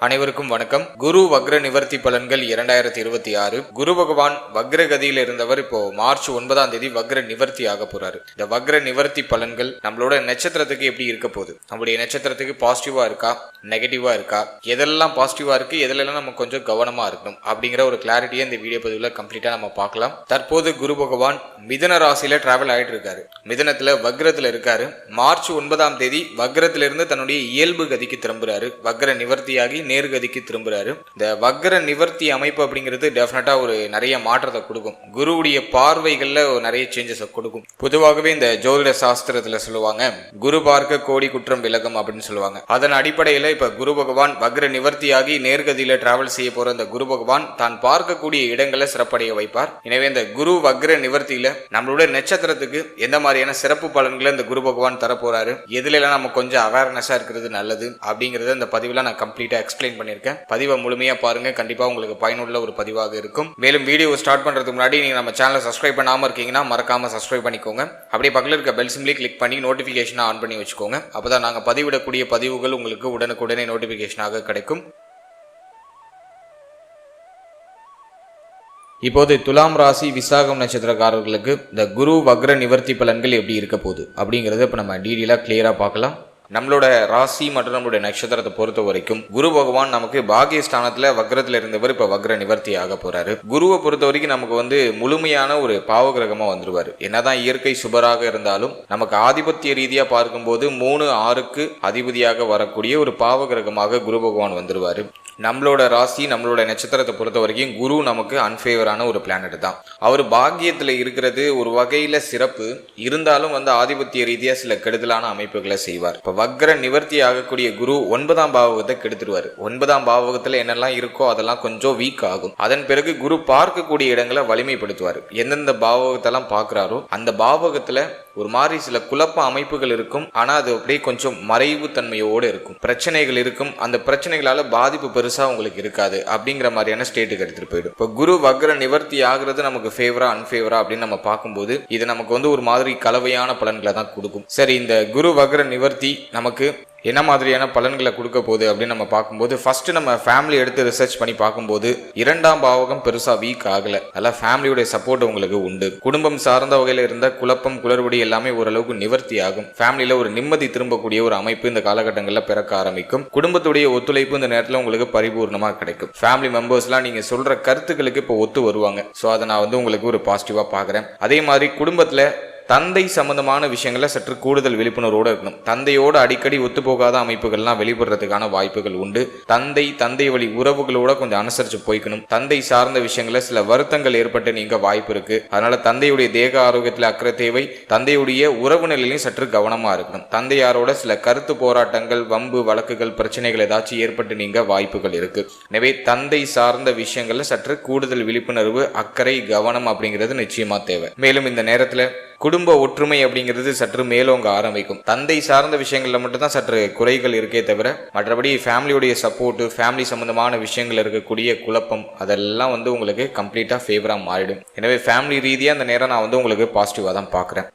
அனைவருக்கும் வணக்கம். குரு வக்ர நிவர்த்தி பலன்கள் இரண்டாயிரத்தி இருபத்தி ஆறு. குரு பகவான் வக்ர கதியில் இருந்தவர் இப்போ மார்ச் ஒன்பதாம் தேதி வக்ர நிவர்த்தி ஆக போறாரு. இந்த வக்ர நிவர்த்தி பலன்கள் நம்மளோட நட்சத்திரத்துக்கு எப்படி இருக்க போகுது? நம்மளுடைய நட்சத்திரத்துக்கு பாசிட்டிவா இருக்கா? நெகட்டிவா இருக்கா? எதெல்லாம் பாசிட்டிவா இருக்கு? எதுலெல்லாம் நம்ம கொஞ்சம் கவனமா இருக்கணும்? அப்படிங்கிற ஒரு கிளாரிட்டியை இந்த வீடியோ பதிவில் கம்ப்ளீட்டா நம்ம பார்க்கலாம். தற்போது குரு பகவான் மிதன ராசியில டிராவல் ஆயிட்டு இருக்காரு. மிதனத்துல வக்ரத்துல இருக்காரு. மார்ச் ஒன்பதாம் தேதி வக்ரத்திலிருந்து தன்னுடைய இயல்பு கதிக்கு திரும்புறாரு. வக்ர நிவர்த்தியாகி நேர்கதிக்கு திரும்புறாரு. இந்த வக்ர நிவர்த்தி அமைப்பு அப்படிங்கிறது டெஃபினட்டா ஒரு நிறைய மாற்றத்தை கொடுக்கும். குருவுடைய பார்வைகள்ல ஒரு நிறைய சேஞ்சஸை கொடுக்கும். பொதுவாகவே இந்த ஜோதிட சாஸ்திரத்துல சொல்லுவாங்க குரு பார்க்க கோடி குற்றம் விலகும் அப்படின்னு சொல்லுவாங்க. அதன் அடிப்படையில இப்ப குரு பகவான் வக்ர நிவர்த்தியாகி நேர்கதியில டிராவல் செய்ய போற இந்த குரு பகவான் தான் பார்க்கக்கூடிய இடங்களை சிறப்படைய வைப்பார். எனவே இந்த குரு வக்ர நிவர்த்தியில நம்மளுடைய நட்சத்திரத்துக்கு எந்த மாதிரியான சிறப்பு பலன்களை இந்த குரு பகவான் தரப்போறாரு எதுல நம்ம கொஞ்சம் அவேர்னஸா இருக்கிறது நல்லது அப்படிங்கறத இந்த பதிவுல நான் கம்ப்ளீட்டா எக்ஸ்பிளைன் பண்ணியிருக்கேன். பதிவை முழுமையா பாருங்க. கண்டிப்பா உங்களுக்கு பயனுள்ள ஒரு பதிவாக இருக்கும். மேலும் வீடியோ ஸ்டார்ட் பண்றதுக்கு முன்னாடி நீங்கள் நம்ம சேனலை சப்ஸ்கிரைப் பண்ணாமல் இருக்கீங்கன்னா மறக்காமல் சப்ஸ்கிரைப் பண்ணிக்கோங்க. அப்படியே பக்கத்தில் இருக்க பெல் சிம்லி கிளிக் பண்ணி நோட்டிஃபிகேஷனை ஆன் பண்ணி வச்சுக்கோங்க. அப்பதான் நாங்கள் பதிவிடக்கூடிய பதிவுகள் உங்களுக்கு உடனுக்குடனே நோட்டிஃபிகேஷனாக கிடைக்கும். இப்போது துலாம் ராசி விசாகம் நட்சத்திரக்காரர்களுக்கு இந்த குரு வக்ர நிவர்த்தி பலன்கள் எப்படி இருக்க போகுது அப்படிங்கிறத இப்போ நம்ம டீடெயிலாக கிளியராக பார்க்கலாம். நம்மளோட ராசி மற்றும் நம்மளுடைய நட்சத்திரத்தை பொறுத்த வரைக்கும் குரு பகவான் நமக்கு பாகியஸ்தானத்துல வக்ரத்துல இருந்தவர் இப்ப வக்ர நிவர்த்தி ஆக போறாரு. குருவை பொறுத்த வரைக்கும் நமக்கு வந்து முழுமையான ஒரு பாவகிரகமா வந்துருவாரு. என்னதான் இயற்கை சுபராக இருந்தாலும் நமக்கு ஆதிபத்திய ரீதியா பார்க்கும்போது மூணு ஆறுக்கு அதிபதியாக வரக்கூடிய ஒரு பாவகிரகமாக குரு பகவான் வந்துருவாரு. நம்மளோட ராசி நம்மளோட நட்சத்திரத்தை பொறுத்த வரைக்கும் குரு நமக்கு அன்ஃபேவரான ஒரு பிளானட் தான். அவர் பாக்கியத்தில் இருக்கிறது ஒரு வகையில் சிறப்பு. இருந்தாலும் வந்து ஆதிபத்திய ரீதியாக சில கெடுதலான அமைப்புகளை செய்வார். இப்போ வக்ர நிவர்த்தி ஆகக்கூடிய குரு ஒன்பதாம் பாவகத்தை கெடுத்துருவார். ஒன்பதாம் பாவகத்தில் என்னெல்லாம் இருக்கோ அதெல்லாம் கொஞ்சம் வீக் ஆகும். அதன் பிறகு குரு பார்க்கக்கூடிய இடங்களை வலிமைப்படுத்துவார். எந்தெந்த பாவகத்தெல்லாம் பார்க்குறாரோ அந்த பாவகத்தில் ஒரு மாதிரி சில குழப்ப அமைப்புகள் இருக்கும். ஆனால் அது அப்படியே கொஞ்சம் மறைவு தன்மையோடு இருக்கும். பிரச்சனைகள் இருக்கும். அந்த பிரச்சனைகளால் பாதிப்பு பெருசாக உங்களுக்கு இருக்காது அப்படிங்கிற மாதிரியான ஸ்டேட்டுக்கு எடுத்துகிட்டு போயிடும். இப்போ குரு வக்ர நிவர்த்தி ஆகிறது நமக்கு ஃபேவரா அன்ஃபேவரா அப்படின்னு நம்ம பார்க்கும்போது இது நமக்கு வந்து ஒரு மாதிரி கலவையான பலன்களை தான் கொடுக்கும். சரி இந்த குரு வக்ர நிவர்த்தி நமக்கு என்ன மாதிரியான பலன்களை கொடுக்க போகுது அப்படின்னு நம்ம பார்க்கும்போது ஃபர்ஸ்ட் நம்ம ஃபேமிலி எடுத்து ரிசர்ச் பண்ணி பார்க்கும்போது இரண்டாம் பாவகம் பெருசா வீக் ஆகல. அதெல்லாம் ஃபேமிலியுடைய சப்போர்ட் உங்களுக்கு உண்டு. குடும்பம் சார்ந்த வகையில இருந்த குழப்பம் குளறுபடி எல்லாமே ஓரளவுக்கு நிவர்த்தி ஆகும். ஃபேமிலியில ஒரு நிம்மதி திரும்பக்கூடிய ஒரு அமைப்பு இந்த காலகட்டங்களில் பிறக்க ஆரம்பிக்கும். குடும்பத்துடைய ஒத்துழைப்பு இந்த நேரத்தில் உங்களுக்கு பரிபூர்ணமா கிடைக்கும். ஃபேமிலி மெம்பர்ஸ்லாம் நீங்க சொல்ற கருத்துக்களுக்கு இப்போ ஒத்து வருவாங்க. ஸோ அதை நான் வந்து உங்களுக்கு ஒரு பாசிட்டிவா பார்க்குறேன். அதே மாதிரி குடும்பத்துல தந்தை சம்பந்தமான விஷயங்களை சற்று கூடுதல் விழிப்புணர்வோடு இருக்கணும். தந்தையோடு அடிக்கடி ஒத்துப்போகாத அமைப்புகள்லாம் வெளிப்படுறதுக்கான வாய்ப்புகள் உண்டு. தந்தை தந்தை வழி உறவுகளோட கொஞ்சம் அனுசரிச்சு போய்க்கணும். தந்தை சார்ந்த விஷயங்கள சில வருத்தங்கள் ஏற்பட்டு நீங்க வாய்ப்பு இருக்கு. அதனால தந்தையுடைய தேக ஆரோக்கியத்தில் அக்கறை தேவை. தந்தையுடைய உறவு நிலையிலையும் சற்று கவனமா இருக்கணும். தந்தையாரோட சில கருத்து போராட்டங்கள் வம்பு வழக்குகள் பிரச்சனைகள் ஏதாச்சும் ஏற்பட்டு நீங்க வாய்ப்புகள் இருக்கு. எனவே தந்தை சார்ந்த விஷயங்கள்ல சற்று கூடுதல் விழிப்புணர்வு அக்கறை கவனம் அப்படிங்கிறது நிச்சயமா தேவை. மேலும் இந்த நேரத்தில் குடும்ப ஒற்றுமை அப்படிங்கிறது சற்று மேலோங்க ஆரம்பிக்கும். தந்தை சார்ந்த விஷயங்களில் மட்டும்தான் சற்று குறைகள் இருக்கே தவிர மற்றபடி ஃபேமிலியுடைய சப்போர்ட்டு ஃபேமிலி சம்பந்தமான விஷயங்கள் இருக்கக்கூடிய குழப்பம் அதெல்லாம் வந்து உங்களுக்கு கம்ப்ளீட்டாக ஃபேவராக மாறிடும். எனவே ஃபேமிலி ரீதியாக அந்த நேரம் நான் வந்து உங்களுக்கு பாசிட்டிவாக தான் பார்க்குறேன்.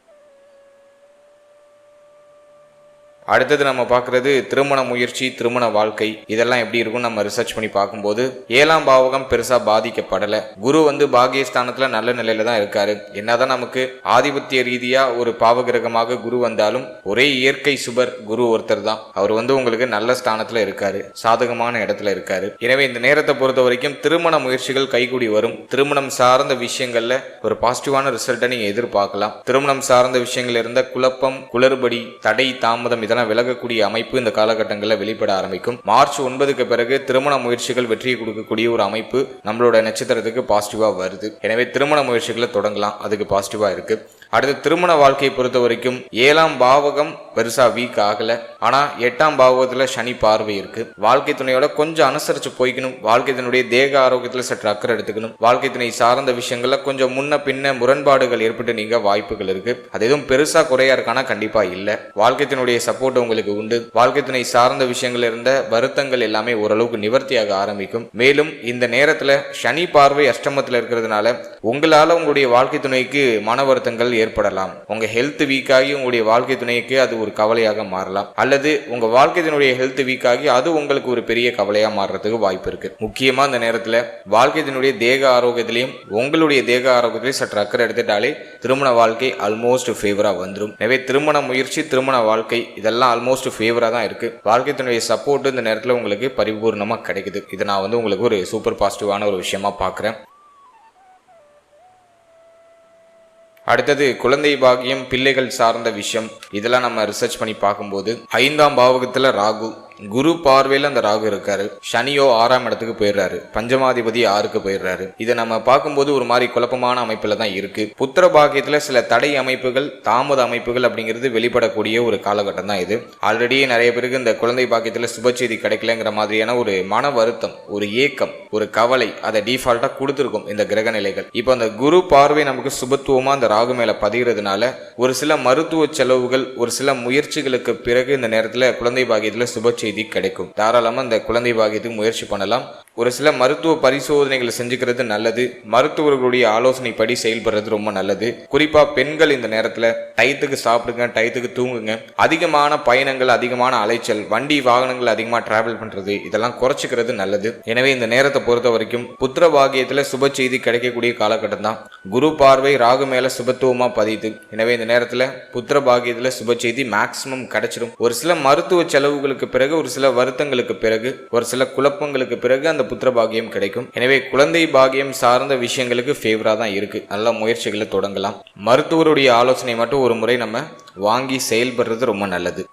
அடுத்தது நம்ம பார்க்குறது திருமண முயற்சி திருமண வாழ்க்கை. இதெல்லாம் எப்படி இருக்கும் நம்ம ரிசர்ச் பண்ணி பார்க்கும்போது ஏழாம் பாவகம் பெருசா பாதிக்கப்படலை. குரு வந்து பாகியஸ்தானத்துல நல்ல நிலையில தான் இருக்காரு. என்னதான் நமக்கு ஆதிபத்திய ரீதியா ஒரு பாவகிரகமாக குரு வந்தாலும் ஒரே இயற்கை சுபர் குரு ஒருத்தர் தான். அவர் வந்து உங்களுக்கு நல்ல ஸ்தானத்துல இருக்காரு. சாதகமான இடத்துல இருக்காரு. எனவே இந்த நேரத்தை பொறுத்த வரைக்கும் திருமண முயற்சிகள் கைகூடி வரும். திருமணம் சார்ந்த விஷயங்கள்ல ஒரு பாசிட்டிவான ரிசல்ட்டை நீங்க எதிர்பார்க்கலாம். திருமணம் சார்ந்த விஷயங்கள் இருந்த குழப்பம் குளறுபடி தடை தாமதம் இதெல்லாம் விலகக்கூடிய அமைப்பு இந்த காலகட்டங்களில் வெளிப்பட ஆரம்பிக்கும். மார்ச் ஒன்பதுக்கு பிறகு திருமண முயற்சிகள் வெற்றியை கொடுக்கக்கூடிய ஒரு அமைப்பு நம்மளோட நட்சத்திரத்துக்கு பாசிட்டிவா வருது. எனவே திருமண முயற்சிகளை தொடங்கலாம். அதுக்கு பாசிட்டிவா இருக்கு. அடுத்து திருமண வாழ்க்கையை பொறுத்த வரைக்கும் ஏழாம் பாவகம் பெருசா வீக் ஆகல. ஆனா எட்டாம் பாவகத்துல சனி பார்வை இருக்கு. வாழ்க்கை துணையோட கொஞ்சம் அனுசரிச்சு போய்க்கணும். வாழ்க்கை துணையுடைய தேக ஆரோக்கியத்துல சற்று அக்கறை எடுத்துக்கணும். வாழ்க்கை துணை சார்ந்த விஷயங்கள்ல கொஞ்சம் முன்ன பின்ன முரண்பாடுகள் ஏற்பட்டு நீங்க வாய்ப்புகள் இருக்கு. அது எதுவும் பெருசா குறையா இருக்கானா கண்டிப்பா இல்ல. வாழ்க்கை துணையுடைய சப்போர்ட் உங்களுக்கு உண்டு. வாழ்க்கை துணை சார்ந்த விஷயங்கள் இருந்த வருத்தங்கள் எல்லாமே ஓரளவுக்கு நிவர்த்தியாக ஆரம்பிக்கும். மேலும் இந்த நேரத்துல சனி பார்வை அஷ்டமத்துல இருக்கிறதுனால உங்களால உங்களுடைய வாழ்க்கை துணைக்கு மன வருத்தங்கள் ஏற்படலாம். உங்க ஹெல்த் வீக்காகி உங்களுடைய வாழ்க்கை துணைக்கு அது ஒரு கவலையாக மாறலாம். அல்லது உங்க வாழ்க்கை துணையுடைய ஹெல்த் வீக்காகி அது உங்களுக்கு ஒரு பெரிய கவலையா மாறுறதுக்கு வாய்ப்பு இருக்கு. முக்கியமா இந்த நேரத்துல வாழ்க்கை துணையுடைய தேக ஆரோக்கியத்திலையும் உங்களுடைய தேக ஆரோக்கியத்திலையும் சற்று அக்கறை எடுத்துட்டாலே திருமண வாழ்க்கை ஆல்மோஸ்ட் ஃபேவரா வந்துடும் எனவே திருமண முயற்சி திருமண வாழ்க்கை இதெல்லாம் ஆல்மோஸ்ட் ஃபேவரா தான் இருக்கு. வாழ்க்கை துணையுடைய சப்போர்ட் இந்த நேரத்துல உங்களுக்கு பரிபூர்ணமா கிடைக்குது. இதை நான் வந்து உங்களுக்கு ஒரு சூப்பர் பாசிட்டிவான ஒரு விஷயமா பார்க்குறேன் அடுத்தது குழந்தை பாக்கியம் பிள்ளைகள் சார்ந்த விஷயம். இதெல்லாம் நம்ம ரிசர்ச் பண்ணி பார்க்கும்போது ஐந்தாம் பாவகத்தில் ராகு. குரு பார்வையில் அந்த ராகு இருக்காரு. சனியோ ஆறாம் இடத்துக்கு போயிடுறாரு. பஞ்சமாதிபதி ஆறுக்கு போயிடுறாரு. இதை நம்ம பார்க்கும்போது ஒரு மாதிரி குழப்பமான அமைப்பில் தான் இருக்கு. புத்திர பாக்கியத்தில் சில தடை அமைப்புகள் தாமத அமைப்புகள் அப்படிங்கிறது வெளிப்படக்கூடிய ஒரு காலகட்டம் தான் இது. ஆல்ரெடி நிறைய பேருக்கு இந்த குழந்தை பாக்கியத்தில் சுபச்செய்தி கிடைக்கலங்கிற மாதிரியான ஒரு மன வருத்தம் ஒரு ஏக்கம் ஒரு கவலை அதை டிஃபால்ட்டாக கொடுத்துருக்கும் இந்த கிரக நிலைகள். இப்போ அந்த குரு பார்வை நமக்கு சுபத்துவமாக அந்த ராகு மேலே பதிகிறதுனால ஒரு சில மருத்துவ செலவுகள் ஒரு சில முயற்சிகளுக்கு பிறகு இந்த நேரத்தில் குழந்தை பாக்கியத்தில் சுபச்செய்தி செய்தி கிடைக்கும். தாராளமாக இந்த குழந்தை பாகியத்துக்கு முயற்சி பண்ணலாம். ஒரு சில மருத்துவ பரிசோதனைகளை செஞ்சுக்கிறது நல்லது. மருத்துவர்களுடைய ஆலோசனைப்படி செயல்படுறது ரொம்ப நல்லது. குறிப்பா பெண்கள் இந்த நேரத்துல டயத்துக்கு சாப்பிடுங்க டயத்துக்கு தூங்குங்க. அதிகமான பயணங்கள் அதிகமான அலைச்சல் வண்டி வாகனங்கள் அதிகமா டிராவல் பண்றது இதெல்லாம் குறைச்சிக்கிறது நல்லது. எனவே இந்த நேரத்தை பொறுத்த வரைக்கும் புத்திர பாகியத்துல சுப செய்தி கிடைக்கக்கூடிய காலகட்டம் தான் குரு பார்வை ராகு மேல சுபத்துவமா பதியுது. எனவே இந்த நேரத்துல புத்திர பாகியத்துல சுப செய்தி மேக்சிமம் கிடைச்சிடும் ஒரு சில மருத்துவ செலவுகளுக்கு பிறகு ஒரு சில வருத்தங்களுக்கு பிறகு ஒரு சில குழப்பங்களுக்கு பிறகு அந்த புத்திர பாகியம் கிடைக்கும். எனவே குழந்தை பாகியம் சார்ந்த விஷயங்களுக்கு ஃபேவரா தான் இருக்கு. நல்ல முயற்சிகளை தொடங்கலாம். மருத்துவருடைய ஆலோசனை மட்டும் ஒரு முறை நம்ம வாங்கி செயல்படுறது ரொம்ப நல்லது.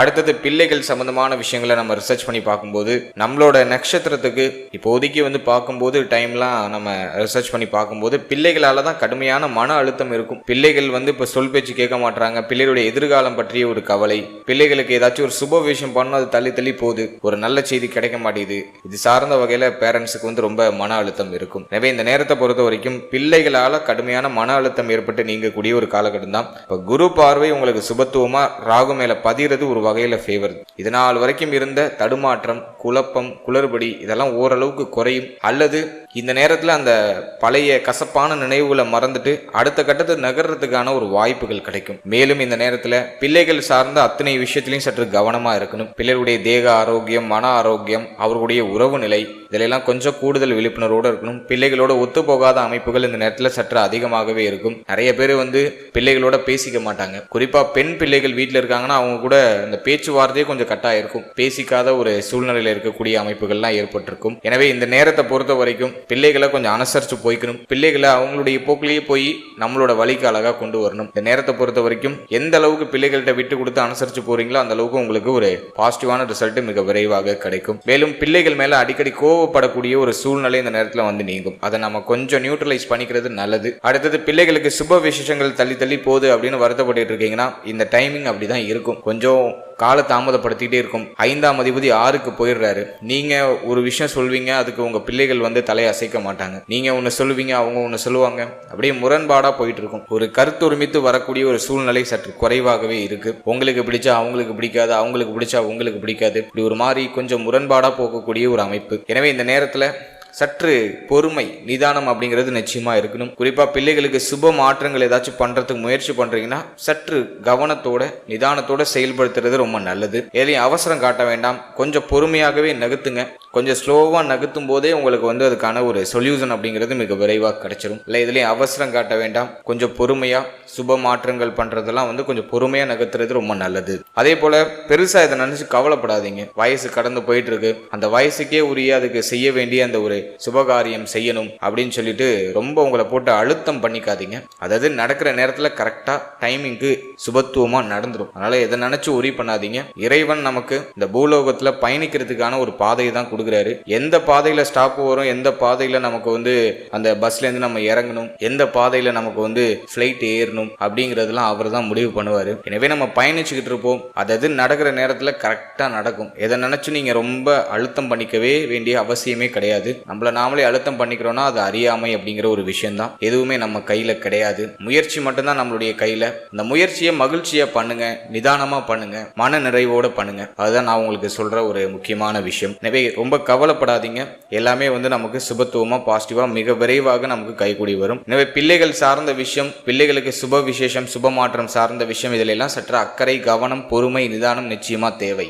அடுத்தது பிள்ளைகள் சம்பந்தமான விஷயங்களை நம்ம ரிசர்ச் பண்ணி பார்க்கும்போது நம்மளோட நட்சத்திரத்துக்கு இப்போதைக்கு வந்து பார்க்கும்போது டைம்லாம் நம்ம ரிசர்ச் பண்ணி பார்க்கும்போது பிள்ளைகளால தான் கடுமையான மன அழுத்தம் இருக்கும். பிள்ளைகள் வந்து இப்போ சொல் பேச்சு கேட்க மாட்டாங்க பிள்ளைகளுடைய எதிர்காலம் பற்றிய ஒரு கவலை. பிள்ளைகளுக்கு ஏதாச்சும் ஒரு சுப விஷயம் பண்ணணும் அது தள்ளி தள்ளி போகுது. ஒரு நல்ல செய்தி கிடைக்க மாட்டேங்குது. இது சார்ந்த வகையில் பேரண்ட்ஸுக்கு வந்து ரொம்ப மன அழுத்தம் இருக்கும். எனவே இந்த நேரத்தை பொறுத்த வரைக்கும் பிள்ளைகளால் கடுமையான மன அழுத்தம் ஏற்பட்டு நீங்கக்கூடிய ஒரு காலகட்டம் தான். இப்போ குரு பார்வை உங்களுக்கு சுபத்துவமாக ராகு மேலே பதிகிறது ஒரு வகையில் ஃபேவர் இது நாள் வரைக்கும் இருந்த தடுமாற்றம் குழப்பம் குளறுபடி இதெல்லாம் ஓரளவுக்கு குறையும். அல்லது இந்த நேரத்தில் அந்த பழைய கசப்பான நினைவுகளை மறந்துட்டு அடுத்த கட்டத்தை நகர்றதுக்கான ஒரு வாய்ப்புகள் கிடைக்கும். மேலும் இந்த நேரத்தில் பிள்ளைகள் சார்ந்த அத்தனை விஷயத்திலையும் சற்று கவனமாக இருக்கணும். பிள்ளைகளுடைய தேக ஆரோக்கியம் மன ஆரோக்கியம் அவர்களுடைய உறவு நிலை இதிலெல்லாம் கொஞ்சம் கூடுதல் விழிப்புணர்வோடு இருக்கணும். பிள்ளைகளோட ஒத்து போகாத அமைப்புகள் இந்த நேரத்தில் சற்று அதிகமாகவே இருக்கும். நிறைய பேர் வந்து பிள்ளைகளோட பேசிக்க மாட்டாங்க. குறிப்பாக பெண் பிள்ளைகள் வீட்டில் இருக்காங்கன்னா அவங்க கூட இந்த பேச்சுவார்த்தையே கொஞ்சம் கட்டாக இருக்கும். பேசிக்காத ஒரு சூழ்நிலையில் இருக்கக்கூடிய அமைப்புகள்லாம் ஏற்பட்டிருக்கும். எனவே இந்த நேரத்தை பொறுத்த வரைக்கும் பிள்ளைகளை கொஞ்சம் அனுசரித்து போய்க்கணும். பிள்ளைகளை அவங்களுடைய போக்கிலேயே போய் நம்மளோட வழிக்கு அழகாக கொண்டு வரணும். இந்த நேரத்தை பொறுத்த வரைக்கும் எந்த அளவுக்கு பிள்ளைகள்கிட்ட விட்டு கொடுத்து அனுசரித்து போறீங்களோ அந்த அளவுக்கு உங்களுக்கு ஒரு பாசிட்டிவான ரிசல்ட் மிக விரைவாக கிடைக்கும். மேலும் பிள்ளைகள் மேலே அடிக்கடி கோவப்படக்கூடிய ஒரு சூழ்நிலை இந்த நேரத்தில் வந்து நீங்கும். அதை நம்ம கொஞ்சம் நியூட்ரலைஸ் பண்ணிக்கிறது நல்லது. அடுத்தது பிள்ளைகளுக்கு சுப விசேஷங்கள் தள்ளி தள்ளி போகுது அப்படின்னு வருத்தப்பட்டு இருக்கீங்கன்னா இந்த டைமிங் அப்படிதான் இருக்கும். கொஞ்சம் கால தாமதப்படுத்திக்கிட்டே இருக்கும். ஐந்தாம் அதிபதி ஆறுக்கு போயிடுறாரு. நீங்க ஒரு விஷயம் சொல்வீங்க அதுக்கு உங்க பிள்ளைகள் வந்து தலையை அசைக்க மாட்டாங்க. நீங்க ஒன்று சொல்லுவீங்க அவங்க ஒன்று சொல்லுவாங்க. அப்படியே முரண்பாடா போயிட்டு இருக்கும். ஒரு கருத்தொருமித்து வரக்கூடிய ஒரு சூழ்நிலை சற்று குறைவாகவே இருக்கு. உங்களுக்கு பிடிச்சா அவங்களுக்கு பிடிக்காது அவங்களுக்கு பிடிச்சா உங்களுக்கு பிடிக்காது. இப்படி ஒரு மாதிரி கொஞ்சம் முரண்பாடா போகக்கூடிய ஒரு அமைப்பு. எனவே இந்த நேரத்துல சற்று பொறுமை நிதானம் அப்படிங்கிறது நிச்சயமா இருக்கணும். குறிப்பா பிள்ளைகளுக்கு சுப மாற்றங்கள் ஏதாச்சும் பண்றதுக்கு முயற்சி பண்றீங்கன்னா சற்று கவனத்தோட நிதானத்தோட செயல்படுத்துறது ரொம்ப நல்லது. எதையும் அவசரம் காட்ட வேண்டாம். கொஞ்சம் பொறுமையாகவே நகர்த்துங்க. கொஞ்சம் ஸ்லோவாக நகர்த்தும் போதே உங்களுக்கு வந்து அதுக்கான ஒரு சொல்யூஷன் அப்படிங்கிறது மிக விரைவாக கிடைச்சிரும். இல்லை இதுலேயும் அவசரம் காட்ட வேண்டாம். கொஞ்சம் பொறுமையாக சுப மாற்றங்கள் பண்ணுறதெல்லாம் வந்து கொஞ்சம் பொறுமையாக நகர்த்துறது ரொம்ப நல்லது. அதே போல் பெருசாக இதை நினச்சி கவலைப்படாதீங்க. வயசு கடந்து போயிட்டு இருக்கு. அந்த வயசுக்கே உரிய அதுக்கு செய்ய வேண்டிய அந்த ஒரு சுபகாரியம் செய்யணும் அப்படின்னு சொல்லிட்டு ரொம்ப உங்களை போட்டு அழுத்தம் பண்ணிக்காதீங்க. அதாவது நடக்கிற நேரத்தில் கரெக்டாக டைமிங்க்கு சுபத்துவமாக நடந்துடும் அதனால் எதை நினச்சி உரி பண்ணாதீங்க. இறைவன் நமக்கு இந்த பூலோகத்தில் பயணிக்கிறதுக்கான ஒரு பாதையை தான் கொடுக்குறாரு. எந்த பாதையில் ஸ்டாப் வரும் எந்த பாதையில் நமக்கு வந்து அந்த பஸ்லேருந்து நம்ம இறங்கணும் எந்த பாதையில் நமக்கு வந்து ஃப்ளைட் ஏறணும் அப்படிங்கிறதெல்லாம் அவர் தான் முடிவு பண்ணுவார். எனவே நம்ம பயணிச்சுக்கிட்டு இருப்போம். அதாவது நடக்கிற நேரத்தில் கரெக்டாக நடக்கும். எதை நினச்சி நீங்கள் ரொம்ப அழுத்தம் பண்ணிக்கவே வேண்டிய அவசியமே கிடையாது. நம்மள நாமளே அழுத்தம் பண்ணிக்கிறோம்னா அது அறியாமை அப்படிங்கிற ஒரு விஷயம்தான். எதுவுமே நம்ம கையில கிடையாது. முயற்சி மட்டும்தான் நம்மளுடைய கையில. இந்த முயற்சியை மகிழ்ச்சியா பண்ணுங்க நிதானமா பண்ணுங்க மன நிறைவோட பண்ணுங்க. அதுதான் நான் உங்களுக்கு சொல்ற ஒரு முக்கியமான விஷயம். எனவே ரொம்ப கவலைப்படாதீங்க. எல்லாமே வந்து நமக்கு சுபத்துவமா பாசிட்டிவா மிக விரைவாக நமக்கு கைகூடி வரும். எனவே பிள்ளைகள் சார்ந்த விஷயம் பிள்ளைகளுக்கு சுப விசேஷம் சுப மாற்றம் சார்ந்த விஷயம் இதிலெல்லாம் சற்று அக்கறை கவனம் பொறுமை நிதானம் நிச்சயமா தேவை.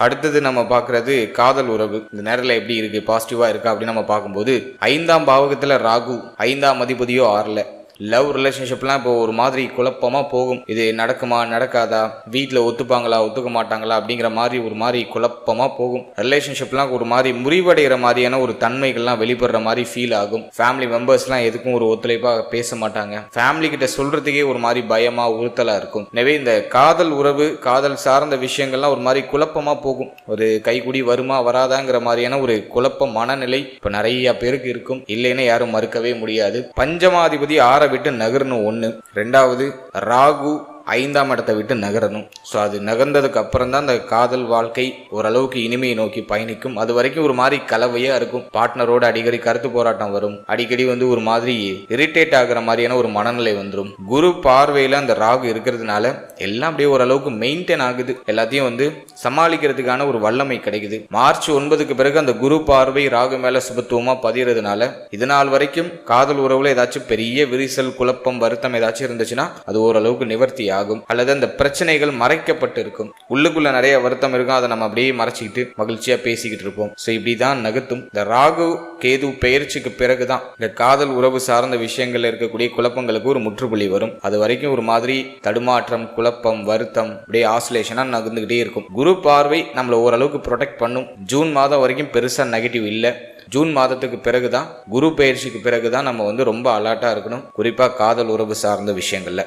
அடுத்தது நம்ம பார்க்குறது காதல் உறவு. இந்த நேரில் எப்படி இருக்கு? பாசிட்டிவா இருக்கா? அப்படின்னு நம்ம பார்க்கும்போது ஐந்தாம் பாவகத்தில் ராகு ஐந்தாம் அதிபதியோ ஆறல. லவ் ரிலேஷன்ஷிப்லாம் இப்போ ஒரு மாதிரி குழப்பமாக போகும். இது நடக்குமா நடக்காதா? வீட்டில் ஒத்துப்பாங்களா ஒத்துக்க மாட்டாங்களா? அப்படிங்கிற மாதிரி ஒரு மாதிரி குழப்பமாக போகும். ரிலேஷன்ஷிப்லாம் ஒரு மாதிரி முறிவடைகிற மாதிரியான ஒரு தன்மைகள்லாம் வெளிப்படுற மாதிரி ஃபீல் ஆகும். ஃபேமிலி மெம்பர்ஸ்லாம் எதுக்கும் ஒரு ஒத்துழைப்பாக பேச மாட்டாங்க. ஃபேமிலி கிட்ட சொல்கிறதுக்கே ஒரு மாதிரி பயமாக உறுத்தலாக இருக்கும். எனவே இந்த காதல் உறவு காதல் சார்ந்த விஷயங்கள்லாம் ஒரு மாதிரி குழப்பமாக போகும். ஒரு கைக்குடி வருமா வராதாங்கிற மாதிரியான ஒரு குழப்ப மனநிலை இப்போ நிறைய பேருக்கு இருக்கும். இல்லைன்னு யாரும் மறுக்கவே முடியாது. பஞ்சமாதிபதி ஆற விட்டு நகர்னு ஒன்று ரெண்டாவது ராகு ஐந்தாம் இடத்தை விட்டு நகரணும். ஸோ அது நகர்ந்ததுக்கு அப்புறம் தான் அந்த காதல் வாழ்க்கை ஓரளவுக்கு இனிமையை நோக்கி பயணிக்கும். அது வரைக்கும் ஒரு மாதிரி கலவையாக இருக்கும். பார்ட்னரோட அடிக்கடி கருத்து போராட்டம் வரும். அடிக்கடி வந்து ஒரு மாதிரி இரிட்டேட் ஆகிற மாதிரியான ஒரு மனநிலை வந்துடும் குரு பார்வையில் அந்த ராகு இருக்கிறதுனால எல்லாம் அப்படியே ஓரளவுக்கு மெயின்டைன் ஆகுது. எல்லாத்தையும் வந்து சமாளிக்கிறதுக்கான ஒரு வல்லமை கிடைக்குது. மார்ச் ஒன்பதுக்கு பிறகு அந்த குரு பார்வை ராகு மேல சுபத்துவமா பதிகிறதுனால இது நாள் வரைக்கும் காதல் உறவுல ஏதாச்சும் பெரிய விரிசல் குழப்பம் வருத்தம் ஏதாச்சும் இருந்துச்சுன்னா அது ஓரளவுக்கு நிவர்த்தி ஆகும் அல்லது அந்த பிரச்சனைகள் மறைக்கப்பட்டு இருக்கும் உள்ளுக்குள்ள நிறைய வருத்தம் இருக்கும். அதை நம்ம அப்படியே மறைச்சிக்கிட்டு மகிழ்ச்சியா பேசிக்கிட்டு இருப்போம். ஸோ இப்படிதான் நகர்த்தும். இந்த ராகு கேது பெயர்ச்சிக்கு பிறகுதான் இந்த காதல் உறவு சார்ந்த விஷயங்கள்ல இருக்கக்கூடிய குழப்பங்களுக்கு ஒரு முற்றுப்புள்ளி வரும். அது வரைக்கும் ஒரு மாதிரி தடுமாற்றம் குழப்பம் வருத்தம் அப்படியே ஆசோலேஷனா நகர்ந்துகிட்டே இருக்கும். குரு பார்வை நம்மளை ஓரளவுக்கு ப்ரொடெக்ட் பண்ணும். ஜூன் மாதம் வரைக்கும் பெருசா நெகட்டிவ் இல்லை. ஜூன் மாதத்துக்கு பிறகு தான் குரு பயிற்சிக்கு பிறகு தான் நம்ம வந்து ரொம்ப அலர்ட்டாக இருக்கணும். குறிப்பாக காதல் உறவு சார்ந்த விஷயங்கள்ல.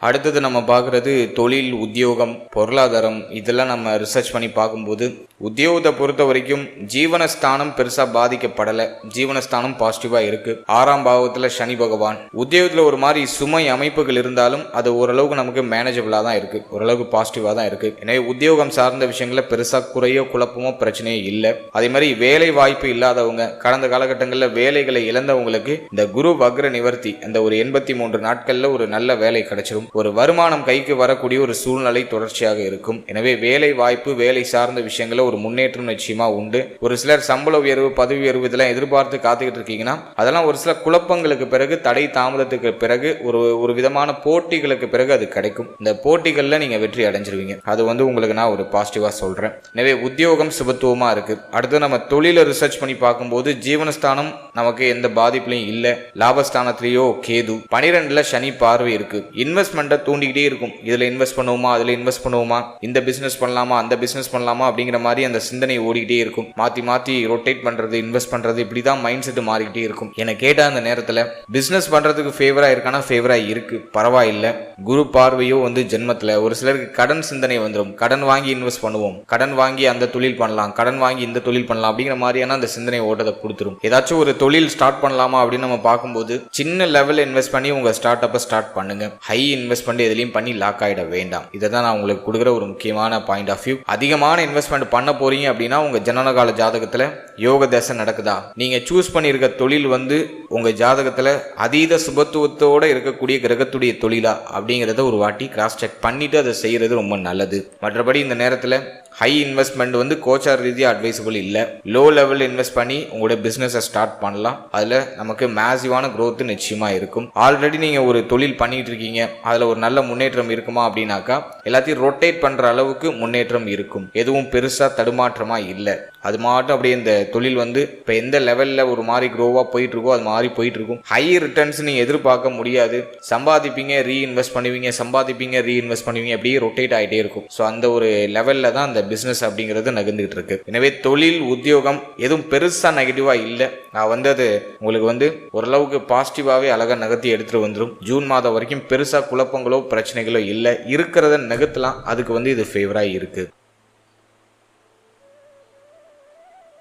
அடுத்தது நம்ம பார்க்குறது தொழில் உத்தியோகம் பொருளாதாரம் இதெல்லாம் நம்ம ரிசர்ச் பண்ணி பார்க்கும்போது உத்தியோகத்தை பொறுத்த வரைக்கும் ஜீவனஸ்தானம் பெருசாக பாதிக்கப்படலை. ஜீவனஸ்தானம் பாசிட்டிவாக இருக்கு. ஆறாம் பாவத்தில் சனி பகவான். உத்தியோகத்தில் ஒரு மாதிரி சுமை அமைப்புகள் இருந்தாலும் அது ஓரளவுக்கு நமக்கு மேனேஜபிளாக தான் இருக்கு. ஓரளவுக்கு பாசிட்டிவாக தான் இருக்கு. எனவே உத்தியோகம் சார்ந்த விஷயங்களில் பெருசாக குறையோ குழப்பமோ பிரச்சனையோ இல்லை. அதே மாதிரி வேலை வாய்ப்பு இல்லாதவங்க கடந்த காலகட்டங்களில் வேலைகளை இழந்தவங்களுக்கு இந்த குரு வக்ர நிவர்த்தி அந்த ஒரு எண்பத்தி மூன்று நாட்களில் ஒரு நல்ல வேலை கிடைச்சிரும். ஒரு வருமானம் கைக்கு வரக்கூடிய ஒரு சூழ்நிலை தொடர்ச்சியாக இருக்கும். எனவே வேலை வாய்ப்பு வேலை சார்ந்த விஷயங்களை ஒரு முன்னேற்றம் நிச்சயமா உண்டு. ஒரு சிலர் சம்பள உயர்வு பதவி உயர்வு இதெல்லாம் எதிர்பார்த்து காத்துக்கிட்டு இருக்கீங்கன்னா அதெல்லாம் ஒரு சில குழப்பங்களுக்கு பிறகு தடை தாமதத்துக்கு பிறகு ஒரு ஒரு விதமான போட்டிகளுக்கு பிறகு அது கிடைக்கும். இந்த போட்டிகளில் நீங்க வெற்றி அடைஞ்சிருவீங்க. அது வந்து உங்களுக்கு நான் ஒரு பாசிட்டிவா சொல்றேன். எனவே உத்தியோகம் சுபத்துவமா இருக்கு. அடுத்து நம்ம தொழிலை ரிசர்ச் பண்ணி பார்க்கும்போது ஜீவனஸ்தானம் நமக்கு எந்த பாதிப்புலையும் இல்லை. லாபஸ்தானத்திலேயோ கேது பனிரெண்டுல சனி பார்வை இருக்கு. இன்வெஸ்ட்மெண்ட்டை தூண்டிக்கிட்டே இருக்கும். இதுல இன்வெஸ்ட் பண்ணுவோமா? அதுல இன்வெஸ்ட் பண்ணுவோமா? இந்த பிசினஸ் பண்ணலாமா? அந்த பிசினஸ் பண்ணலாமா? அப்படிங்கிற மாதிரி அந்த சிந்தனை ஓடிக்கிட்டே இருக்கும். மாத்தி மாத்தி ரொட்டேட் பண்றது இன்வெஸ்ட் பண்றது இப்படிதான் மைண்ட் செட் மாறிக்கிட்டே இருக்கும். என கேட்ட அந்த நேரத்துல பிசினஸ் பண்றதுக்கு ஃபேவரா இருக்கானா? ஃபேவரா இருக்கு. பரவாயில்ல. குரு பார்வையோ வந்து ஜென்மத்துல ஒரு சிலருக்கு கடன் சிந்தனை வந்துடும் கடன் வாங்கி இன்வெஸ்ட் பண்ணுவோம். கடன் வாங்கி அந்த தொழில் பண்ணலாம். கடன் வாங்கி இந்த தொழில் பண்ணலாம். அப்படிங்கிற மாதிரியான அந்த சிந்தனை ஓட்டத்தை கொடுத்துரும். ஏதாச்சும் ஒரு தொழில் ஸ்டார்ட் பண்ணலாமா அப்படின்னு நம்ம பார்க்கும்போது சின்ன லெவல் இன்வெஸ்ட் பண்ணி உங்க ஸ்டார்ட் அப்பை ஸ்டார்ட் பண்ணுங்க. ஹை இன்வெஸ்ட் பண்ணி எதுலையும் பண்ணி லாக் ஆகிட வேண்டாம். இதை தான் நான் உங்களுக்கு கொடுக்குற ஒரு முக்கியமான பாயிண்ட் ஆஃப் வியூ அதிகமான இன்வெஸ்ட்மெண்ட் பண்ண போறீங்க அப்படின்னா உங்க ஜனனகால ஜாதகத்தில் யோக தசை நடக்குதா? நீங்க சூஸ் பண்ணியிருக்க தொழில் வந்து உங்க ஜாதகத்தில் அதீத சுபத்துவத்தோட இருக்கக்கூடிய கிரகத்துடைய தொழிலா அப்படிங்கிறத ஒரு வாட்டி கிராஸ் செக் பண்ணிட்டு அதை செய்யறது ரொம்ப நல்லது. மற்றபடி இந்த நேரத்தில் ஹை இன்வெஸ்ட்மெண்ட் வந்து கோச்சார் ரீதியாக அட்வைசபிள் இல்லை. லோ லெவல் இன்வெஸ்ட் பண்ணி உங்களோட பிஸ்னஸை ஸ்டார்ட் பண்ணலாம். அதில் நமக்கு மேசிவான க்ரோத்து நிச்சயமாக இருக்கும். ஆல்ரெடி நீங்கள் ஒரு தொழில் பண்ணிட்டு இருக்கீங்க. அதில் ஒரு நல்ல முன்னேற்றம் இருக்குமா அப்படின்னாக்கா எல்லாத்தையும் ரொட்டேட் பண்ணுற அளவுக்கு முன்னேற்றம் இருக்கும். எதுவும் பெருசாக தடுமாற்றமாக இல்லை. அது மாட்டும் அப்படியே இந்த தொழில் வந்து இப்போ எந்த லெவலில் ஒரு மாதிரி க்ரோவாக போயிட்டுருக்கோ அது மாதிரி போயிட்டுருக்கும். ஹை ரிட்டர்ன்ஸ் நீங்கள் எதிர்பார்க்க முடியாது. சம்பாதிப்பீங்க ரீஇன்வெஸ்ட் பண்ணுவீங்க சம்பாதிப்பீங்க ரீஇன்வெஸ்ட் பண்ணுவீங்க அப்படியே ரொட்டேட் ஆகிட்டே இருக்கும். ஸோ அந்த ஒரு லெவலில் தான் அந்த பிஸ்னஸ் அப்படிங்கிறது நகர்ந்துகிட்டு இருக்கு எனவே தொழில் உத்தியோகம் எதுவும் பெருசாக நெகட்டிவாக இல்லை. நான் வந்து அது உங்களுக்கு வந்து ஓரளவுக்கு பாசிட்டிவாகவே அழகாக நகர்த்தி எடுத்துகிட்டு வந்துடும் ஜூன் மாதம் வரைக்கும் பெருசாக குழப்பங்களோ பிரச்சனைகளோ இல்லை. இருக்கிறத நகர்த்தலாம். அதுக்கு வந்து இது ஃபேவராக இருக்குது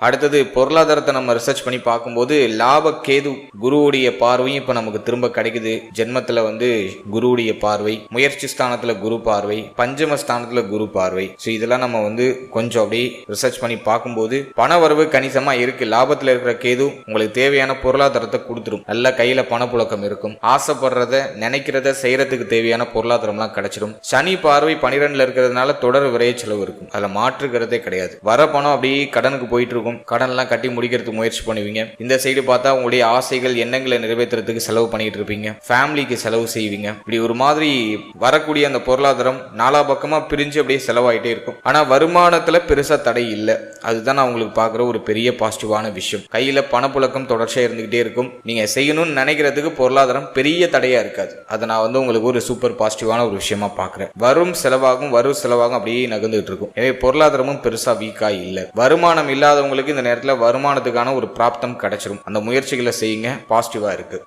அடுத்தது பொருளாதாரத்தை நம்ம ரிசர்ச் பண்ணி பார்க்கும்போது லாப கேது குருவுடைய பார்வையும் இப்போ நமக்கு திரும்ப கிடைக்குது. ஜென்மத்தில் வந்து குருவுடைய பார்வை முயற்சி ஸ்தானத்தில் குரு பார்வை பஞ்சம ஸ்தானத்தில் குரு பார்வை. ஸோ இதெல்லாம் நம்ம வந்து கொஞ்சம் அப்படியே ரிசர்ச் பண்ணி பார்க்கும்போது பண வரவு கணிசமாக இருக்கு. லாபத்தில் இருக்கிற கேது உங்களுக்கு தேவையான பொருளாதாரத்தை கொடுத்துரும். நல்ல கையில் பணப்புழக்கம் இருக்கும். ஆசைப்படுறத நினைக்கிறத செய்யறதுக்கு தேவையான பொருளாதாரம்லாம் கிடைச்சிடும் சனி பார்வை பனிரெண்டுல இருக்கிறதுனால தொடர் விரைய செலவு இருக்கும். அதில் மாற்றுக்கிறதே கிடையாது. வர பணம் அப்படியே கடனுக்கு போயிட்டு இருக்கும். கடன்லாம் கட்டி முடிக்கிறதுக்கு முயற்சி பண்ணுவீங்க. இந்த சைடு பார்த்தா உங்களுடைய ஆசைகள் எண்ணங்களை நிறைவேற்றுறதுக்கு செலவு பண்ணிட்டு இருப்பீங்க. ஃபேமிலிக்கு செலவு செய்வீங்க. இப்படி ஒரு மாதிரி வரக்கூடிய அந்த பொருளாதாரம் நாலா பக்கமா பிரிஞ்சு அப்படியே செலவாயிட்டே இருக்கும். ஆனா வருமானத்துல பெருசா தடை இல்லை. அதுதான் நான் உங்களுக்கு பார்க்குற ஒரு பெரிய பாசிட்டிவான விஷயம். கையில பணப்புழக்கம் தொடர்ச்சியா இருந்துகிட்டே இருக்கும். நீங்க செய்யணும்னு நினைக்கிறதுக்கு பொருளாதாரம் பெரிய தடையா இருக்காது. அதை நான் வந்து உங்களுக்கு ஒரு சூப்பர் பாசிட்டிவான ஒரு விஷயமா பார்க்குறேன். வரும் செலவாகும் வரும் செலவாகும் அப்படியே நகர்ந்துட்டு இருக்கும். எனவே பொருளாதாரமும் பெருசா வீக்கா இல்லை. வருமானம் உங்களுக்கு இந்த நேரத்தில் வருமானத்துக்கான ஒரு பிராப்தம் கிடைச்சிரும். அந்த முயற்சிகளை செய்யுங்க. பாசிட்டிவாக இருக்கு.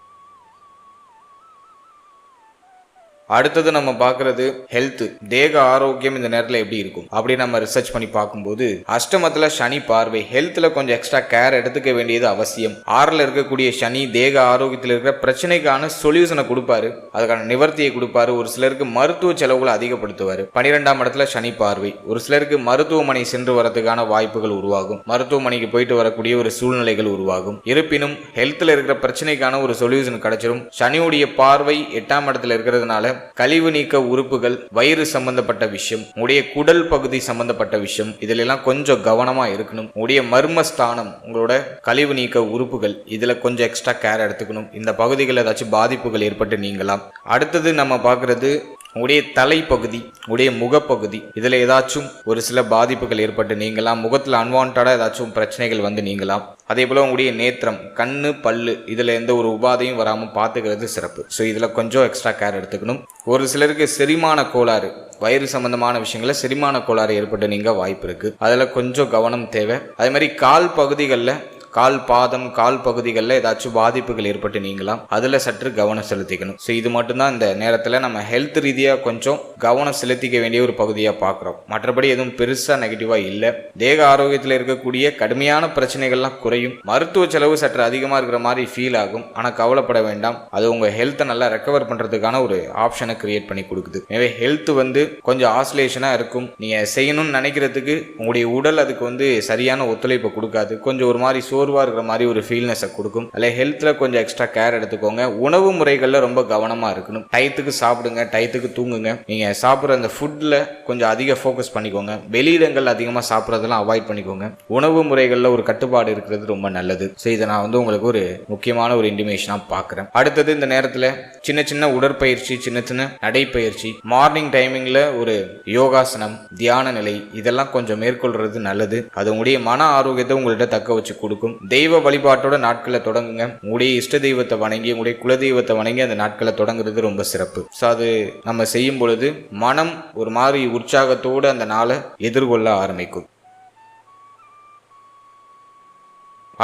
அடுத்தது நம்ம பார்க்கறது ஹெல்த் தேக ஆரோக்கியம் இந்த நேரத்தில் எப்படி இருக்கும்? அப்படி நம்ம ரிசர்ச் பண்ணி பார்க்கும்போது அஷ்டமத்தில் சனி பார்வை ஹெல்த்தில் கொஞ்சம் எக்ஸ்ட்ரா கேர் எடுத்துக்க வேண்டியது அவசியம். ஆறில் இருக்கக்கூடிய சனி தேக ஆரோக்கியத்தில் இருக்கிற பிரச்சனைக்கான சொல்யூஷனை கொடுப்பாரு. அதுக்கான நிவர்த்தியை கொடுப்பாரு. ஒரு சிலருக்கு மருத்துவ செலவுகளை அதிகப்படுத்துவார். பனிரெண்டாம் இடத்துல சனி பார்வை. ஒரு சிலருக்கு மருத்துவமனை சென்று வரதுக்கான வாய்ப்புகள் உருவாகும். மருத்துவமனைக்கு போயிட்டு வரக்கூடிய ஒரு சூழ்நிலைகள் உருவாகும். இருப்பினும் ஹெல்த்தில் இருக்கிற பிரச்சனைக்கான ஒரு சொல்யூஷன் கிடைச்சிடும் சனியுடைய பார்வை எட்டாம் இடத்துல இருக்கிறதுனால கழிவு நீக்க உறுப்புகள் வயிறு சம்பந்தப்பட்ட விஷயம் உடைய குடல் பகுதி சம்பந்தப்பட்ட விஷயம் இதுல எல்லாம் கொஞ்சம் கவனமா இருக்கணும். உடைய மர்மஸ்தானம் உங்களோட கழிவு நீக்க உறுப்புகள் இதுல கொஞ்சம் எக்ஸ்ட்ரா கேர் எடுத்துக்கணும். இந்த பகுதிகளில் ஏதாச்சும் பாதிப்புகள் ஏற்பட்டு நீங்கலாம். அடுத்தது நம்ம பார்க்கறது உடைய தலைப்பகுதி உடைய முகப்பகுதி இதில் ஏதாச்சும் ஒரு சில பாதிப்புகள் ஏற்பட்டு நீங்களாம் முகத்தில் அன்வான்டாக ஏதாச்சும் பிரச்சனைகள் வந்து நீங்களாம் அதே போல் உங்களுடைய நேத்திரம் கண்ணு பல்லு இதில் எந்த ஒரு உபாதையும் வராமல் பார்த்துக்கிறது சிறப்பு. ஸோ இதில் கொஞ்சம் எக்ஸ்ட்ரா கேர் எடுத்துக்கணும். ஒரு சிலருக்கு செரிமான கோளாறு வயிறு சம்பந்தமான விஷயங்கள செரிமான கோளாறு ஏற்பட்டு நீங்க வாய்ப்பு இருக்குது அதில் கொஞ்சம் கவனம் தேவை. அதே மாதிரி கால் பகுதிகளில் கால் பாதம் கால் பகுதிகளில் ஏதாச்சும் பாதிப்புகள் ஏற்பட்டு நீங்களாம் அதில் சற்று கவனம் செலுத்திக்கணும். ஸோ இது மட்டும்தான் இந்த நேரத்தில் நம்ம ஹெல்த் ரீதியாக கொஞ்சம் கவனம் செலுத்திக்க வேண்டிய ஒரு பகுதியாக பார்க்குறோம் மற்றபடி எதுவும் பெருசாக நெகட்டிவாக இல்லை. தேக ஆரோக்கியத்தில் இருக்கக்கூடிய கடுமையான பிரச்சனைகள்லாம் குறையும். மருத்துவ செலவு சற்று அதிகமாக இருக்கிற மாதிரி ஃபீல் ஆகும். ஆனால் கவலைப்பட வேண்டாம். அது உங்கள் ஹெல்த்தை நல்லா ரெக்கவர் பண்ணுறதுக்கான ஒரு ஆப்ஷனை கிரியேட் பண்ணி கொடுக்குது. எனவே ஹெல்த் வந்து கொஞ்சம் ஆசோலேஷனாக இருக்கும். நீங்கள் செய்யணும்னு நினைக்கிறதுக்கு உங்களுடைய உடல் அதுக்கு வந்து சரியான ஒத்துழைப்பை கொடுக்காது. கொஞ்சம் ஒரு மாதிரி சோர்வாக இருக்கிற மாதிரி ஒரு ஃபீல்னஸை கொடுக்கும். அதில் ஹெல்த்தில் கொஞ்சம் எக்ஸ்ட்ரா கேர் எடுத்துக்கோங்க. உணவு முறைகளில் ரொம்ப கவனமாக இருக்கணும். டயத்துக்கு சாப்பிடுங்க டயத்துக்கு தூங்குங்க. நீங்கள் சாப்பிட்ற அந்த ஃபுட்டில் கொஞ்சம் அதிக ஃபோக்கஸ் பண்ணிக்கோங்க. வெளியிடங்கள் அதிகமாக சாப்பிட்றதெல்லாம் அவாய்ட் பண்ணிக்கோங்க. உணவு முறைகளில் ஒரு கட்டுப்பாடு இருக்கிறது ரொம்ப நல்லது. ஸோ இதை நான் வந்து உங்களுக்கு ஒரு முக்கியமான ஒரு இன்டிமேஷனாக பார்க்குறேன். அடுத்தது இந்த நேரத்தில் சின்ன சின்ன உடற்பயிற்சி சின்ன சின்ன நடைப்பயிற்சி மார்னிங் டைமிங்கில் ஒரு யோகாசனம் தியான நிலை இதெல்லாம் கொஞ்சம் மேற்கொள்றது நல்லது. அது உங்களுடைய மன ஆரோக்கியத்தை உங்கள்கிட்ட தக்க வச்சு கொடுக்கும். தெய்வ வழிபாட்டோட நாட்களை தொடங்குங்க. உங்களுடைய இஷ்ட தெய்வத்தை வணங்கி உங்களுடைய குல தெய்வத்தை வணங்கி அந்த நாட்களை தொடங்குறது ரொம்ப சிறப்பு. ஸோ அது நம்ம செய்யும் பொழுது மனம் ஒரு மாதிரி உற்சாகத்தோடு அந்த நாளை எதிர்கொள்ள ஆரம்பிக்கும்.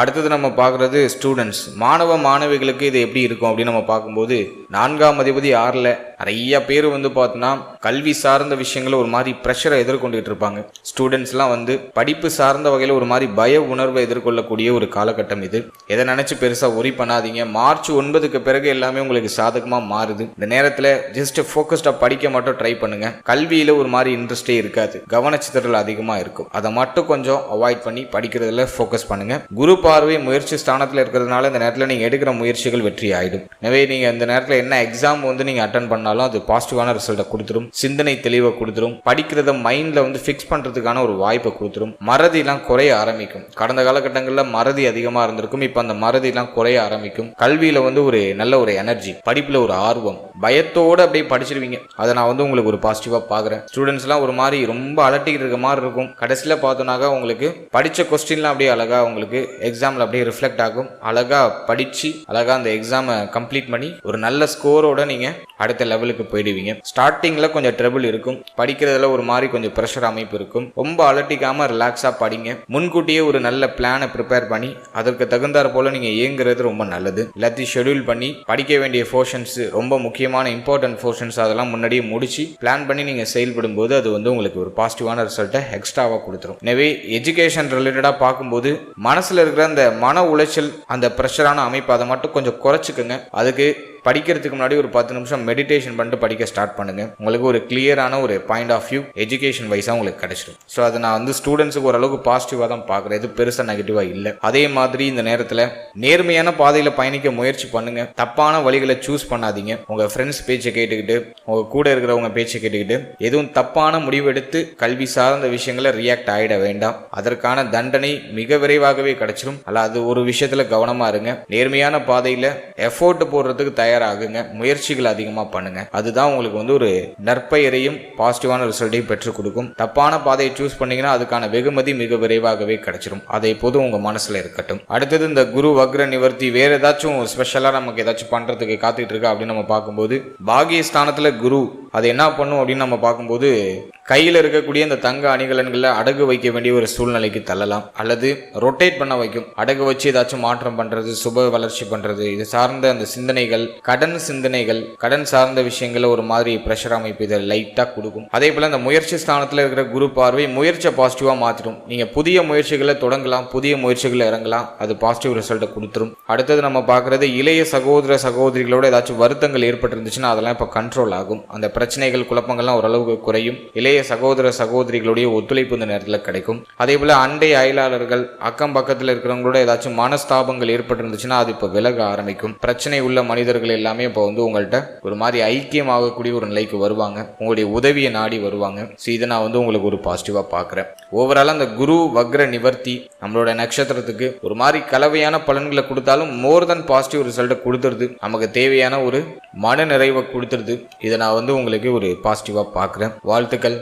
அடுத்தது நம்ம பார்க்குறது ஸ்டூடெண்ட்ஸ் மாணவ மாணவிகளுக்கு இது எப்படி இருக்கும் அப்படின்னு நம்ம பார்க்கும்போது நான்காம் அதிபதி ஆறில் நிறைய பேர் வந்து பார்த்தோன்னா கல்வி சார்ந்த விஷயங்களை ஒரு மாதிரி ப்ரெஷரை எதிர்கொண்டுகிட்டு இருப்பாங்க. ஸ்டூடெண்ட்ஸ்லாம் வந்து படிப்பு சார்ந்த வகையில் ஒரு மாதிரி பய உணர்வை எதிர்கொள்ளக்கூடிய ஒரு காலகட்டம் இது. எதை நினச்சி பெருசாக ஒரி பண்ணாதீங்க. மார்ச் ஒன்பதுக்கு பிறகு எல்லாமே உங்களுக்கு சாதகமாக மாறுது. இந்த நேரத்தில் ஜஸ்ட் ஃபோக்கஸ்டாக படிக்க மட்டும் ட்ரை பண்ணுங்க. கல்வியில் ஒரு மாதிரி இன்ட்ரெஸ்டே இருக்காது. கவனச்சிதறல் அதிகமாக இருக்கும். அதை மட்டும் கொஞ்சம் அவாய்ட் பண்ணி படிக்கிறதுல ஃபோக்கஸ் பண்ணுங்க. குரூப் பார்வை முயற்சி ஸ்தானத்தில் இருக்கிறதுனால இந்த நேரத்தில் நீங்கள் எடுக்கிற முயற்சிகள் வெற்றி ஆகிடும் எனவே நீங்கள் இந்த நேரத்தில் என்ன எக்ஸாம் வந்து நீங்கள் அட்டன் பண்ணாலும் அது பாசிட்டிவான ரிசல்ட்டை கொடுத்துரும். சிந்தனை தெளிவை கொடுத்துரும். படிக்கிறத மைண்டில் வந்து ஃபிக்ஸ் பண்ணுறதுக்கான ஒரு வாய்ப்பை கொடுத்துரும். மறதிலாம் குறைய ஆரம்பிக்கும். கடந்த காலகட்டங்களில் மறதி அதிகமாக இருந்திருக்கும். இப்போ அந்த மறதிலாம் குறைய ஆரம்பிக்கும். கல்வியில் வந்து ஒரு நல்ல ஒரு எனர்ஜி படிப்பில் ஒரு ஆர்வம். பயத்தோடு அப்படியே படிச்சிருவீங்க. அதை நான் வந்து உங்களுக்கு ஒரு பாசிட்டிவாக பார்க்குறேன். ஸ்டூடெண்ட்ஸ்லாம் ஒரு மாதிரி ரொம்ப அலட்டிக்கிட்டு இருக்க மாதிரி இருக்கும். கடைசியில் பார்த்தோன்னாக்கா உங்களுக்கு படித்த கொஸ்டின்லாம் அப்படியே அழகாக உங்களுக்கு எக்ஸாமில் அப்படியே ரிஃப்ளெக்ட் ஆகும். அழகாக படித்து அழகாக அந்த எக்ஸாமை கம்ப்ளீட் பண்ணி ஒரு நல்ல ஸ்கோரோட நீங்கள் அடுத்த லெவலுக்கு போயிடுவீங்க. ஸ்டார்டிங்கில் கொஞ்சம் ட்ரபிள் இருக்கும். படிக்கிறதுல ஒரு மாதிரி கொஞ்சம் ப்ரெஷர் அமைப்பு இருக்கும். ரொம்ப அலட்டிக்காமல் ரிலாக்ஸாக படிங்க. முன்கூட்டியே ஒரு நல்ல பிளானை ப்ரிப்பேர் பண்ணி அதற்கு தகுந்தாற் போல் நீங்கள் இயங்குறது ரொம்ப நல்லது. எல்லாத்தையும் ஷெடியூல் பண்ணி படிக்க வேண்டிய போர்ஷன்ஸ் ரொம்ப முக்கியமான இம்பார்ட்டன்ட் போர்ஷன்ஸ் அதெல்லாம் முன்னாடியே முடிச்சு பிளான் பண்ணி நீங்கள் செயல்படும் போது அது வந்து உங்களுக்கு ஒரு பாசிட்டிவான ரிசல்ட்டை எக்ஸ்ட்ராவாக கொடுத்துரும். எனவே எஜுகேஷன் ரிலேட்டடாக பார்க்கும்போது மனசில் இருக்கிற அந்த மன உளைச்சல் அந்த ப்ரெஷரான அமைப்பு அதை மட்டும் கொஞ்சம் குறைச்சிக்கோங்க. அதுக்கு படிக்கிறதுக்கு முன்னாடி ஒரு பத்து நிமிஷம் மெடிடேஷன் பண்ணிட்டு படிக்க ஸ்டார்ட் பண்ணுங்க. உங்களுக்கு ஒரு கிளியரான ஒரு பாயிண்ட் ஆஃப் வியூ எஜுகேஷன் வைஸாக உங்களுக்கு கிடைச்சிடும் ஸோ அதை நான் வந்து ஸ்டூடெண்ட்ஸுக்கு ஓரளவுக்கு பாசிட்டிவாக தான் பார்க்குறேன். இது பெருசாக நெகட்டிவாக இல்லை. அதே மாதிரி இந்த நேரத்தில் நேர்மையான பாதையில் பயணிக்க முயற்சி பண்ணுங்க. தப்பான வழிகளை சூஸ் பண்ணாதீங்க. உங்கள் ஃப்ரெண்ட்ஸ் பேச்சை கேட்டுக்கிட்டு உங்கள் கூட இருக்கிறவங்க பேச்சை கேட்டுக்கிட்டு எதுவும் தப்பான முடிவெடுத்து கல்வி சார்ந்த விஷயங்களை ரியாக்ட் ஆகிட வேண்டாம். அதற்கான தண்டனை மிக விரைவாகவே கிடைச்சிடும் அல்ல அது ஒரு விஷயத்தில் கவனமாக இருங்க. நேர்மையான பாதையில் எஃபோர்ட் போடுறதுக்கு தயார் தயாராகுங்க. முயற்சிகள் அதிகமாக பண்ணுங்க. அதுதான் உங்களுக்கு வந்து ஒரு நற்பெயரையும் பாசிட்டிவான ரிசல்ட்டையும் பெற்றுக் கொடுக்கும். தப்பான பாதையை சூஸ் பண்ணீங்கன்னா அதுக்கான வெகுமதி மிக விரைவாகவே கிடைச்சிடும் அதை எப்போதும் உங்க மனசுல இருக்கட்டும். அடுத்தது இந்த குரு வக்ர நிவர்த்தி வேற ஏதாச்சும் ஸ்பெஷலா நமக்கு ஏதாச்சும் பண்றதுக்கு காத்துட்டு இருக்கா அப்படின்னு நம்ம பார்க்கும்போது பாகிய ஸ்தானத்துல குரு அது என்ன பண்ணும் அப்படின்னு நம்ம பார்க்கும்போது கையில் இருக்கக்கூடிய இந்த தங்க அணிகலன்களை அடகு வைக்க வேண்டிய ஒரு சூழ்நிலைக்கு தள்ளலாம். அல்லது ரொட்டேட் பண்ண வைக்கும். அடகு வச்சு ஏதாச்சும் மாற்றம் பண்றது சுப வளர்ச்சி பண்றது இது சார்ந்த அந்த சிந்தனைகள் கடன் சிந்தனைகள் கடன் சார்ந்த விஷயங்களை ஒரு மாதிரி ப்ரெஷர் அமைப்பு இதை லைட்டாக கொடுக்கும். அதே போல் இந்த முயற்சி ஸ்தானத்தில் இருக்கிற குரு பார்வை முயற்சியை பாசிட்டிவாக மாற்றிடும் நீங்கள் புதிய முயற்சிகளை தொடங்கலாம் புதிய முயற்சிகளை இறங்கலாம் அது பாசிட்டிவ் ரிசல்ட்டை கொடுத்துரும். அடுத்தது நம்ம பார்க்குறது இளைய சகோதர சகோதரிகளோட ஏதாச்சும் வருத்தங்கள் ஏற்பட்டிருந்துச்சுன்னா அதெல்லாம் இப்போ கண்ட்ரோல் ஆகும். அந்த பிரச்சனைகள் குழப்பங்கள்லாம் ஓரளவுக்கு குறையும். இளைய சகோதர சகோதரிகளுடைய ஒத்துழைப்பு இந்த நேரத்தில் கிடைக்கும். அதே போல் அண்டை அயலாளர்கள் அக்கம் பக்கத்தில் இருக்கிறவங்களோட ஏதாச்சும் மனஸ்தாபங்கள் ஏற்பட்டிருந்துச்சுன்னா அது இப்போ விலக ஆரம்பிக்கும். பிரச்சனை உள்ள மனிதர்கள் எல்லாமே இப்போ வந்து உங்கள்கிட்ட ஒரு மாதிரி ஐக்கியமாகக்கூடிய ஒரு நிலைக்கு வருவாங்க. உங்களுடைய உதவியை நாடி வருவாங்க. ஸோ இதை நான் வந்து உங்களுக்கு ஒரு பாசிட்டிவாக பார்க்குறேன் ஓவரால் அந்த குரு வக்ர நிவர்த்தி நம்மளோட நட்சத்திரத்துக்கு ஒரு மாதிரி கலவையான பலன்களை கொடுத்தாலும் மோர் தென் பாசிட்டிவ் ரிசல்ட்டை கொடுத்துருது. நமக்கு தேவையான ஒரு மன நிறைவை கொடுத்துருது. இதை நான் வந்து உங்களுக்கு ஒரு பாசிட்டிவாக பார்க்குறேன் வாழ்த்துக்கள்.